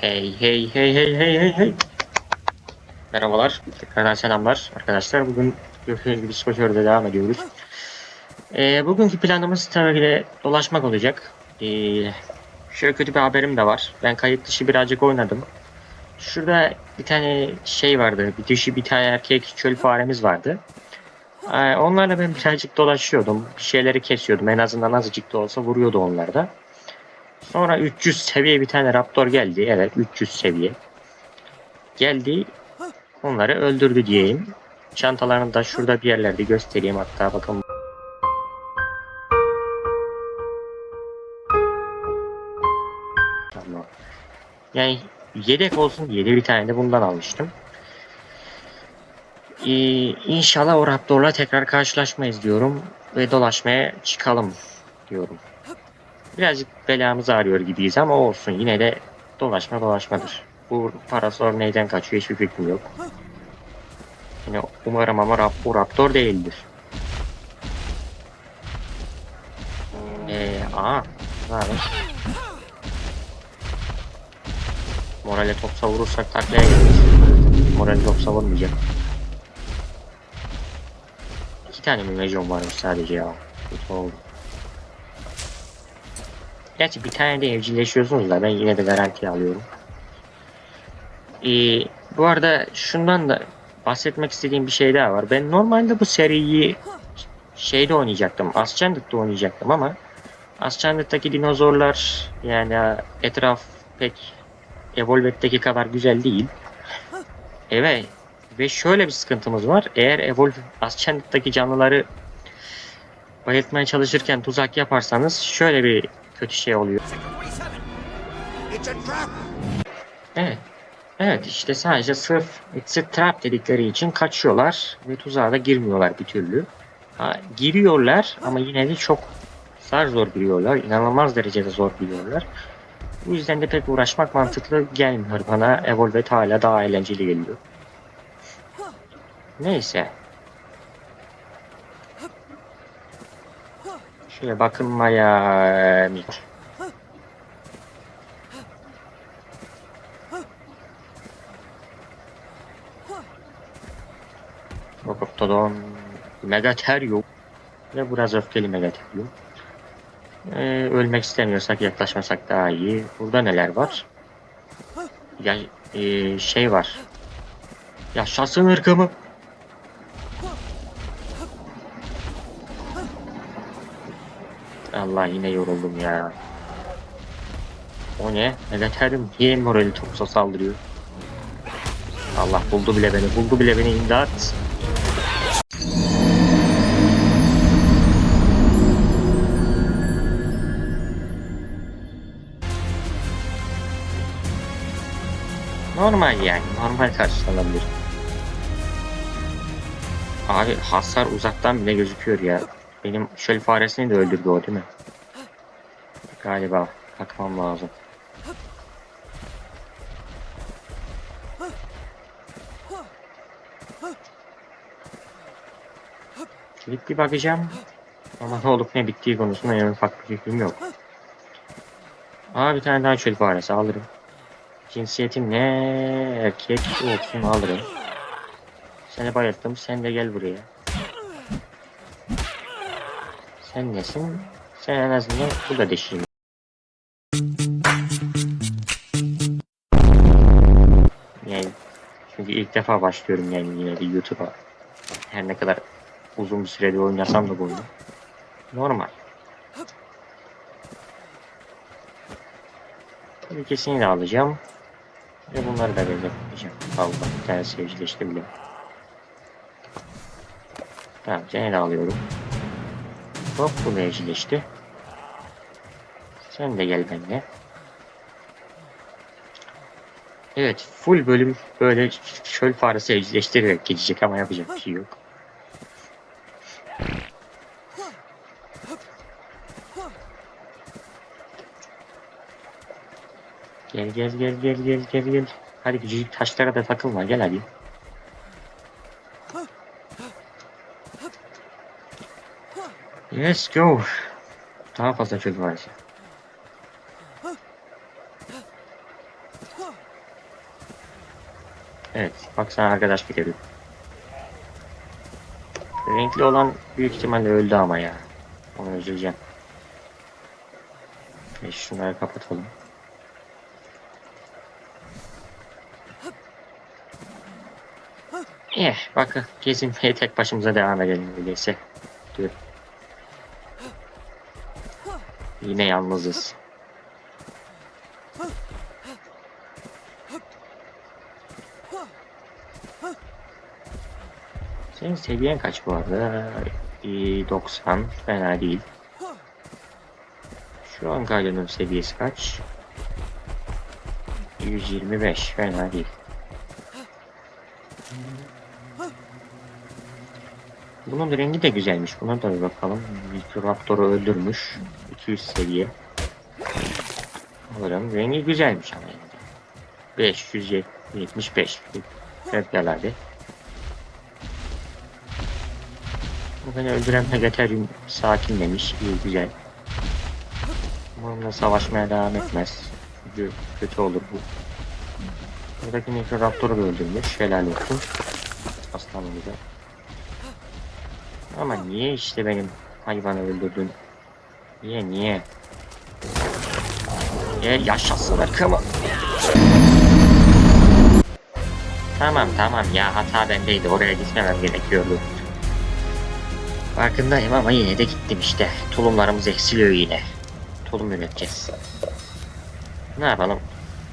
Hey hey hey hey hey hey hey. Merhabalar. Tekrardan selamlar arkadaşlar. Bugün gördüğünüz gibi Skoçör'de devam ediyoruz. Ee, bugünkü planımız tabii ki de dolaşmak olacak. Ee, şöyle kötü bir haberim de var. Ben kayıt dışı birazcık oynadım. Şurada bir tane şey vardı. Bir dişi bir tane erkek çöl faremiz vardı. Ee, onlarla ben birazcık dolaşıyordum. Bir şeyleri kesiyordum. En azından azıcık da olsa vuruyordu onlar da. Sonra 300 seviye bir tane raptor geldi. Evet 300 seviye. Geldi. Onları öldürdü diyeyim. Çantalarını da şurada bir yerlerde göstereyim hatta bakın. Yani yedek olsun diye bir tane de bundan almıştım. Ee, inşallah o raptorla tekrar karşılaşmayız diyorum. Ve dolaşmaya çıkalım diyorum. Birazcık belamız ağrıyor gibiyiz ama olsun yine de dolaşma dolaşmadır. Bu parasol neyden kaçıyor hiçbir fikrim yok. Yine umarım ama rap, bu raptor değildir. Eee aa haber? Morale top savurursak taklaya geliriz. Morale top savurmayacak. İki tane mi mejon varmış sadece ya. Kötü oldu. Gerçi bir tane de evcilleşiyorsunuz da ben yine de garanti alıyorum. Ee, bu arada şundan da bahsetmek istediğim bir şey daha var. Ben normalde bu seriyi şeyde oynayacaktım. Ascended'de oynayacaktım ama Ascended'daki dinozorlar yani etraf pek Evolved'deki kadar güzel değil. Evet. Ve şöyle bir sıkıntımız var. Eğer Evolve Ascended'daki canlıları bayıltmaya çalışırken tuzak yaparsanız şöyle bir kötü şey oluyor. Evet. Evet işte sadece sırf it's a trap dedikleri için kaçıyorlar ve tuzağa da girmiyorlar bir türlü. Ha, giriyorlar ama yine de çok zar zor giriyorlar. İnanılmaz derecede zor giriyorlar. Bu yüzden de pek uğraşmak mantıklı gelmiyor bana. Evolved hala daha eğlenceli geliyor. Neyse. Şöyle bakınmaya mikro. Roboktodon, Megatherium ve biraz öfkeli Megatherium. Ee, ölmek istemiyorsak yaklaşmasak daha iyi. Burada neler var? Ya e, şey var. Yaşasın ırkımı. Allah yine yoruldum ya. O ne? Megatherium niye morali topsa saldırıyor? Allah buldu bile beni, buldu bile beni imdat. Normal yani, normal karşılanabilir. Abi hasar uzaktan bile gözüküyor ya. Benim şöyle faresini de öldürdü o değil mi? Galiba bakmam lazım. Bir bakacağım. Ama ne olup ne bittiği konusunda en ufak bir fikrim yok. Aa bir tane daha çöl faresi alırım. Cinsiyetin ne erkek olsun alırım. Seni bayılttım sen de gel buraya. Sen nesin? Sen en azından bu da dişiyim. İlk defa başlıyorum yani yine de YouTube'a. Her ne kadar uzun bir sürede oynasam da bu. Normal. Tabii ikisini de alacağım. Ve bunları da belirteceğim. Allah bir tane sevcileşti bile. Tamam seni de alıyorum. Hop bu da evcilleşti. Sen de gel benimle. Evet full bölüm böyle çöl faresi evcilleştirerek geçecek ama yapacak bir şey yok. Gel gel gel gel gel gel gel. Hadi küçücük taşlara da takılma gel hadi. Let's go. Daha fazla çöl var. Evet, baksana arkadaş bir Renkli olan büyük ihtimalle öldü ama ya. Onu üzüleceğim. E şunları kapatalım. Eh, bakın gezinmeye tek başımıza devam edelim öyleyse. Dur. Yine yalnızız. Senin seviyen kaç bu arada? Ee, 90 fena değil. Şu an Galyon'un seviyesi kaç? 125 fena değil. Bunun rengi de güzelmiş. Buna da bir bakalım. Raptor'u öldürmüş. 200 seviye. Alırım. Rengi güzelmiş ama yine de. 575. Fevkalade. Beni öldüren Megatherium sakin demiş. İyi güzel. Bununla savaşmaya devam etmez. Çünkü kötü olur bu. Buradaki Necroraptor'u da öldürmüş. Helal olsun. Aslanımıza. Ama niye işte benim hayvanı öldürdün? Niye niye? Niye yaşasın ırkımı? Tamam tamam ya hata bendeydi oraya gitmemem gerekiyordu. Farkındayım ama yine de gittim işte. Tulumlarımız eksiliyor yine. Tulum üreteceğiz. Ne yapalım?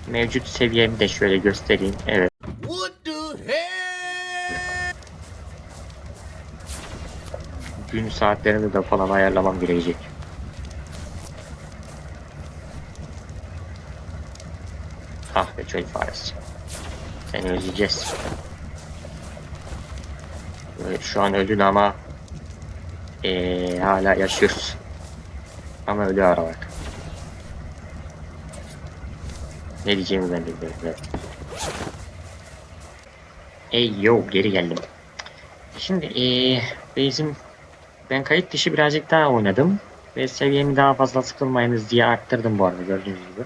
Mevcut seviyemi de şöyle göstereyim. Evet. Gün saatlerini de falan ayarlamam gerekecek. Ah be çöl faresi. Seni özleyeceğiz. Evet, şu an öldün ama ee, hala yaşıyoruz. Ama ölü ara bak. Ne diyeceğimi ben bilmiyorum. Ey yo geri geldim. Şimdi ee, bizim ben kayıt dışı birazcık daha oynadım. Ve seviyemi daha fazla sıkılmayınız diye arttırdım bu arada gördüğünüz gibi.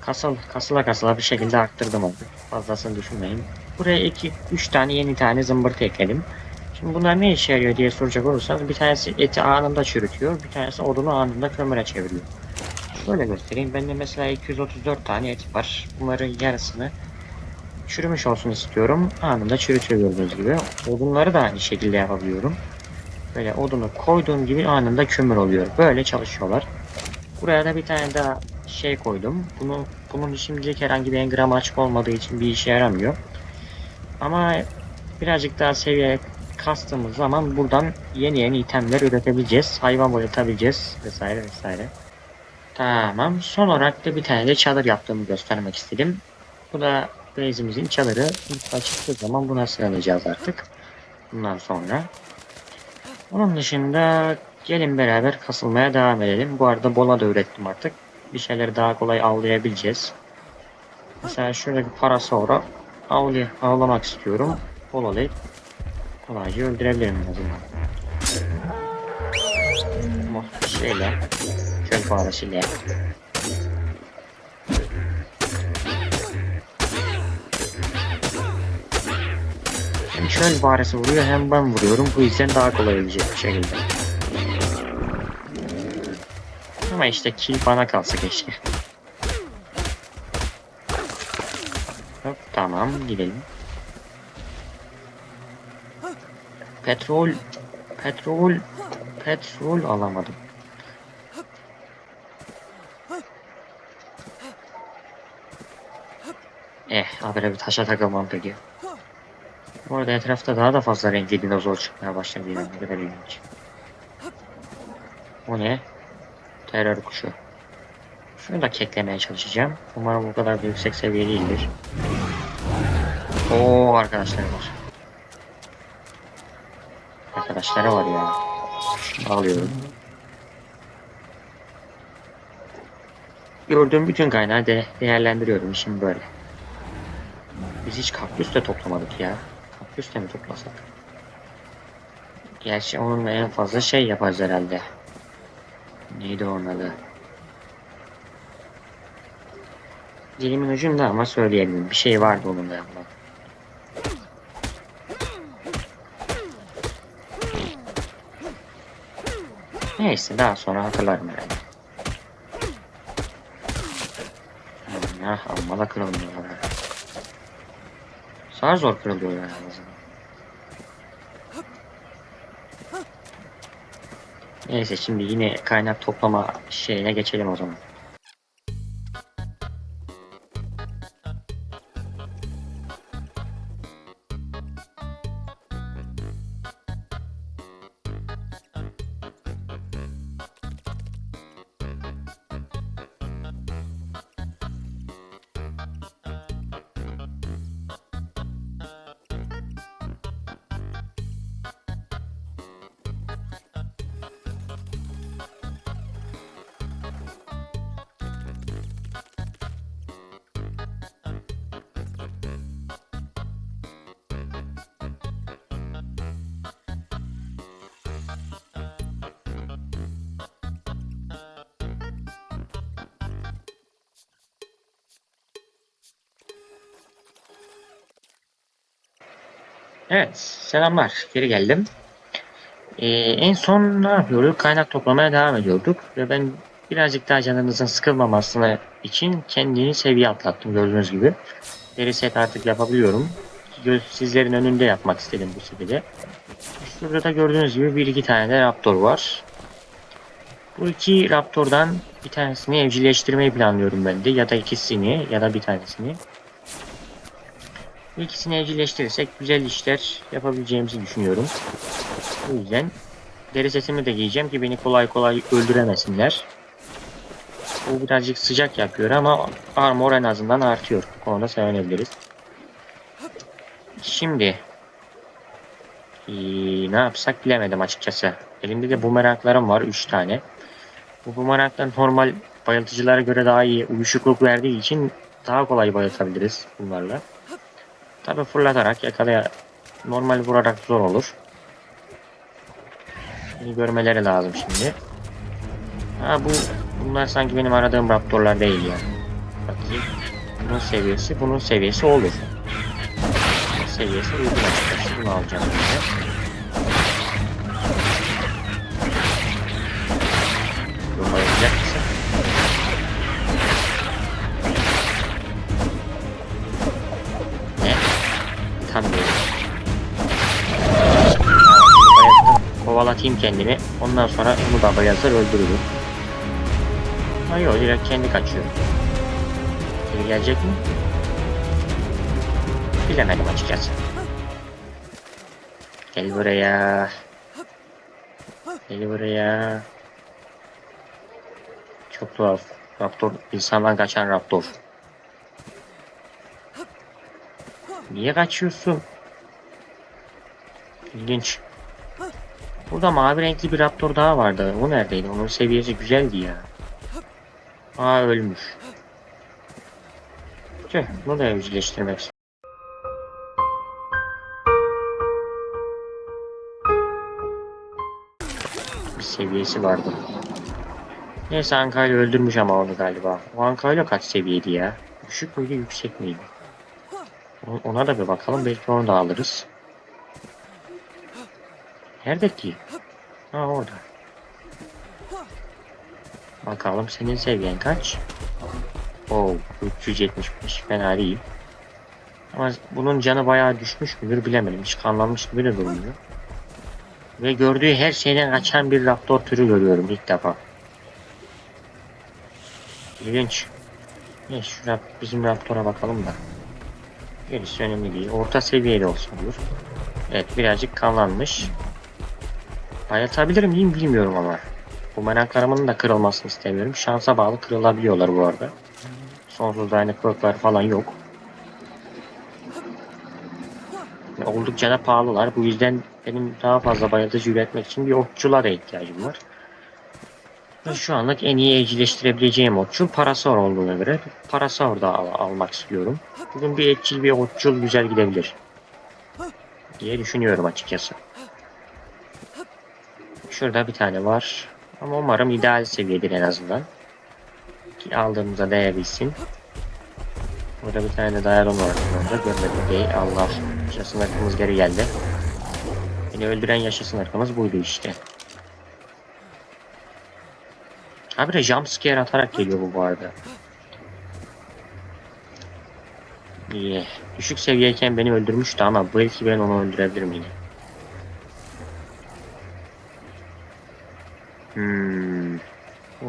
Kasıl, kasıla kasıla bir şekilde arttırdım onu. Fazlasını düşünmeyin. Buraya 2 3 tane yeni tane zımbırtı ekledim. Şimdi bunlar ne işe yarıyor diye soracak olursanız bir tanesi eti anında çürütüyor, bir tanesi odunu anında kömüre çeviriyor. Şöyle göstereyim. Bende mesela 234 tane et var. Bunların yarısını çürümüş olsun istiyorum. Anında çürütüyor gördüğünüz gibi. Odunları da aynı şekilde yapabiliyorum. Böyle odunu koyduğum gibi anında kömür oluyor. Böyle çalışıyorlar. Buraya da bir tane daha şey koydum. Bunu bunun şimdilik herhangi bir engram açık olmadığı için bir işe yaramıyor. Ama birazcık daha seviye kastığımız zaman buradan yeni yeni itemler üretebileceğiz. Hayvan boyatabileceğiz vesaire vesaire. Tamam. Son olarak da bir tane de çadır yaptığımı göstermek istedim. Bu da base'imizin çadırı. İlk çıktığı zaman buna sığınacağız artık. Bundan sonra. Onun dışında gelin beraber kasılmaya devam edelim. Bu arada bola da ürettim artık. Bir şeyleri daha kolay avlayabileceğiz. Mesela şuradaki parasora avlay avlamak istiyorum. Bolalayıp kolayca öldürebilirim en azından. Şeyle çöl faresiyle Hem çöl faresi vuruyor hem ben vuruyorum. Bu yüzden daha kolay ölecek bir şekilde. Ama işte kill bana kalsa keşke. Hop tamam gidelim. Petrol petrol petrol alamadım. Eh, habire bir taşa takılmam peki. Bu arada etrafta daha da fazla renkli dinozor çıkmaya başladı ne kadar ilginç. O ne? Terör kuşu. Şunu da keklemeye çalışacağım. Umarım bu kadar da yüksek seviye değildir. Oo arkadaşlar var. Arkadaşları var ya. Alıyorum. Gördüğüm bütün kaynağı de değerlendiriyorum şimdi böyle. Biz hiç kaktüs de toplamadık ya. Kaktüs de mi toplasak? Gerçi onunla en fazla şey yaparız herhalde. Neydi onun adı? Dilimin ucunda ama söyleyebilirim. Bir şey vardı onunla yapmak. Neyse daha sonra hatırlarım herhalde. Allah amma da kırılmıyor. valla. Zar zor kırılıyor yani. o zaman. Neyse şimdi yine kaynak toplama şeyine geçelim o zaman. Evet, selamlar. Geri geldim. Ee, en son ne yapıyorduk? Kaynak toplamaya devam ediyorduk. Ve ben birazcık daha canınızın sıkılmamasını için kendini seviye atlattım gördüğünüz gibi. Deri set artık yapabiliyorum. Göz, sizlerin önünde yapmak istedim bu seviyede. Şurada da gördüğünüz gibi bir iki tane de Raptor var. Bu iki Raptor'dan bir tanesini evcilleştirmeyi planlıyorum ben de. Ya da ikisini ya da bir tanesini. İkisini evcilleştirirsek güzel işler yapabileceğimizi düşünüyorum. O yüzden deri setimi de giyeceğim ki beni kolay kolay öldüremesinler. Bu birazcık sıcak yapıyor ama armor en azından artıyor. Bu konuda sevinebiliriz. Şimdi ee, ne yapsak bilemedim açıkçası. Elimde de bumeranglarım var 3 tane. Bu bumeranglar normal bayıltıcılara göre daha iyi uyuşukluk verdiği için daha kolay bayıltabiliriz bunlarla. Tabi fırlatarak yakalaya normal vurarak zor olur. Beni görmeleri lazım şimdi. Ha bu bunlar sanki benim aradığım raptorlar değil ya. Bakayım. Bunun seviyesi bunun seviyesi olur. Seviyesi uygun açıkçası. Bunu alacağım şimdi. Kovalatayım kendimi. Ondan sonra bunu da bayıltır öldürürüm. Ha yok direkt kendi kaçıyor. Geri gelecek mi? Bilemedim açıkçası. Gel buraya. Gel buraya. Çok tuhaf. Raptor, insandan kaçan Raptor. Niye kaçıyorsun? İlginç. Burada mavi renkli bir Raptor daha vardı. O neredeydi? Onun seviyesi güzeldi ya. Aa ölmüş. Tüh, bunu da evcilleştirmek. Bir seviyesi vardı. Neyse Ankayla öldürmüş ama onu galiba. O Ankayla kaç seviyeydi ya? Düşük müydü yüksek miydi? Ona da bir bakalım belki onu da alırız. Nerede ki? Ha orada. Bakalım senin seviyen kaç? Oo 375 fena değil. Ama bunun canı bayağı düşmüş müdür bilemedim. Hiç kanlanmış gibi de durmuyor. Ve gördüğü her şeyden kaçan bir raptor türü görüyorum ilk defa. İlginç. Ne şu bizim raptora bakalım da. Gerisi önemli değil. Orta seviyeli olsa olur. Evet birazcık kanlanmış. Bayatabilir miyim bilmiyorum ama. Bu meraklarımın da kırılmasını istemiyorum. Şansa bağlı kırılabiliyorlar bu arada. Sonsuz dayanıklılıklar falan yok. Oldukça da pahalılar. Bu yüzden benim daha fazla bayıltıcı üretmek için bir okçula da ihtiyacım var. Şu anlık en iyi evcilleştirebileceğim okçul Parasaur olduğuna göre Parasaur da al- almak istiyorum. Bugün bir etçil bir okçul güzel gidebilir. Diye düşünüyorum açıkçası. Şurada bir tane var. Ama umarım ideal seviyedir en azından. Ki aldığımıza değebilsin. Burada bir tane de dayalon var. Görmedim değil. Allah. Yaşasın ırkımız geri geldi. Beni öldüren yaşasın ırkımız buydu işte. Habire jumpscare atarak geliyor bu bu arada. İyi. Düşük seviyeyken beni öldürmüştü ama belki ben onu öldürebilirim yine. Hmm.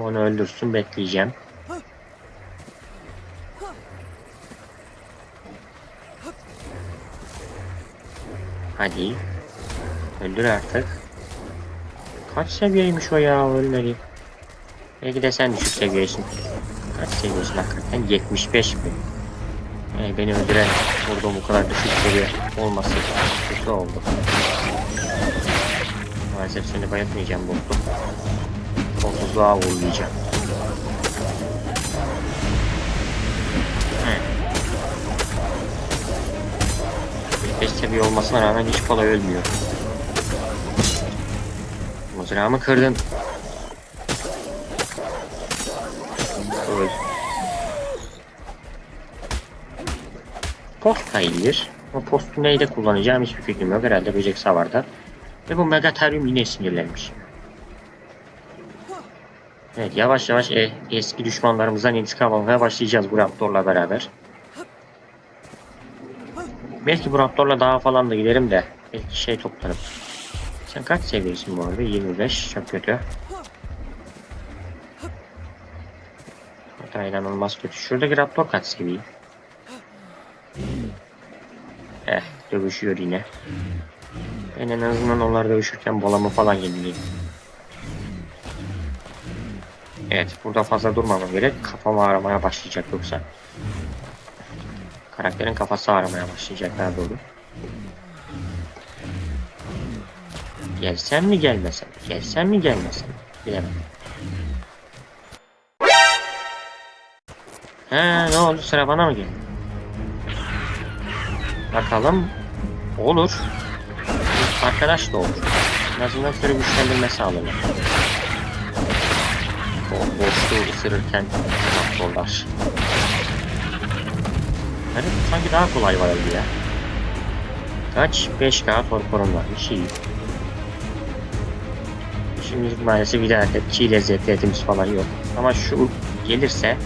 Onu öldürsün bekleyeceğim. Hadi. Öldür artık. Kaç seviyeymiş o ya ölmeli. Belki de sen düşük seviyesin. Kaç seviyesin hakikaten? 75 mi? Yani beni öldüren burada bu kadar düşük seviye olması kötü oldu. Maalesef seni bayatmayacağım bu. Sonsuzluğa uğurlayacağım. Evet. 5 seviye olmasına rağmen hiç kolay ölmüyor. Mızrağımı kırdın. Öl. Post da iyidir. O postu neyde kullanacağım hiçbir fikrim yok. Herhalde böcek savarda. Ve bu Megatherium yine sinirlenmiş. Evet yavaş yavaş e, eski düşmanlarımızdan intikam almaya başlayacağız bu Raptor'la beraber. Belki bu Raptor'la daha falan da giderim de belki şey toplarım. Sen kaç seviyesin bu arada? 25 çok kötü. Hatta inanılmaz kötü. Şuradaki Raptor kaç seviye? Eh dövüşüyor yine. Ben en azından onlar dövüşürken bolamı falan yenileyim. Evet burada fazla durmamam gerek. Kafamı ağrımaya başlayacak yoksa. Karakterin kafası ağrımaya başlayacak daha doğru. Gelsen mi gelmesen? Gelsen mi gelmesen? Bilemem. Ha ne oldu sıra bana mı geldi? Bakalım. Olur. Arkadaş da olur. En azından sürü güçlendirme sağlanır. Boşluğu ısırırken mahvollar. Yani sanki daha kolay var ya. Kaç? 5K torporum varmış iyi. Şimdi maalesef bir adet çiğ lezzetli etimiz falan yok. Ama şu gelirse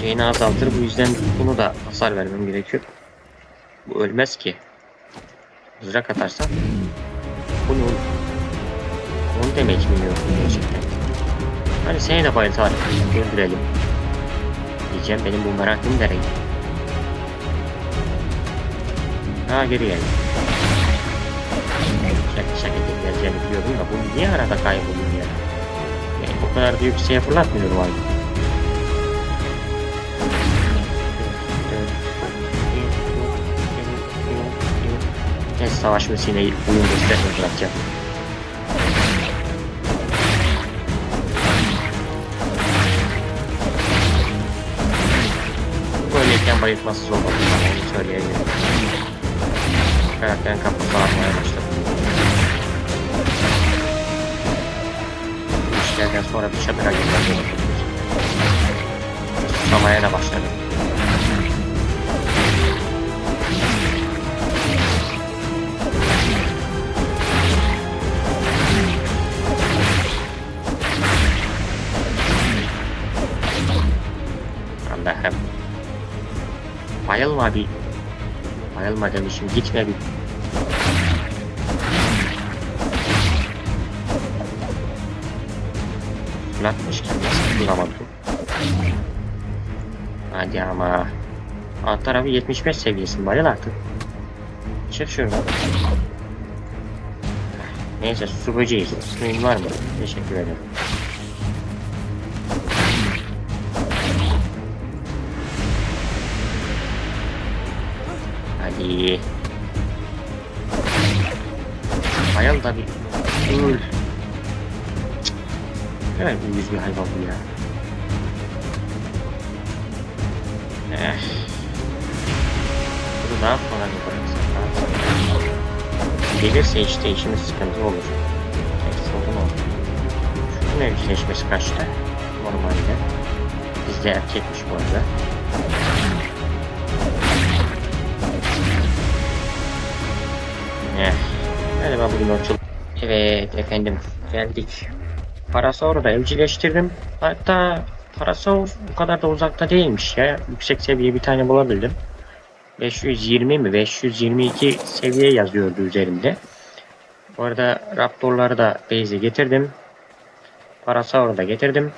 şeyini azaltır. Bu yüzden bunu da hasar vermem gerekiyor. Bu ölmez ki. Mızrak atarsan. Bu ne oğlum? Onu demek mi yok gerçekten? Hani seni de bayıltarak öldürelim. Diyeceğim benim bu merakım nereye? Ha geri geldi. Şaka şaka geleceğini biliyordum da bu niye arada kayboluyor ya? Yani o kadar da yükseğe fırlatmıyorum abi. Neyse savaş müziğine uyum göstermeyi bırakacağım. Bayıltması zor oldu onu söyleyebilirim. Karakterin kafası ağrımaya başladı. Bu işlerden sonra bir çadıra gerekiyor. Susamaya da başladı. Allah'ım. Bayılma bir. Bayılma demişim. Gitme bir. Fırlatmışken nasıl bulamadım? Hadi ama. Alt tarafı 75 seviyesi. Bayıl artık. Çık şuradan. Neyse su böceği. Suyun var mı? Teşekkür ederim. Hadi. Hayal da bir öl. Evet yüz bir hayvan bu ya. Eh. Bunu daha kolay yaparız. Gelirse işte işimiz sıkıntı olur. Tek sorun o. Şunun evcilleşmesi kaçtı? Normalde. Bizde erkekmiş bu arada. Eh, Galiba bugün orçul. Evet efendim geldik. Parasaur'u da evcilleştirdim. Hatta Parasaur bu kadar da uzakta değilmiş ya. Yüksek seviye bir tane bulabildim. 520 mi 522 seviye yazıyordu üzerinde. Bu arada Raptor'ları da base'e getirdim. Parasaur'u da getirdim.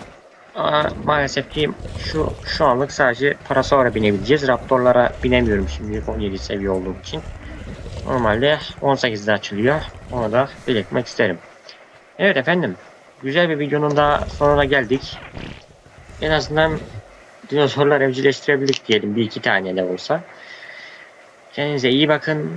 Aa, maalesef ki şu şu anlık sadece Parasaur'a binebileceğiz. Raptor'lara binemiyorum şimdi 17 seviye olduğum için. Normalde 18'de açılıyor. Onu da belirtmek isterim. Evet efendim. Güzel bir videonun daha sonuna geldik. En azından dinozorlar evcilleştirebildik diyelim. Bir iki tane de olsa. Kendinize iyi bakın.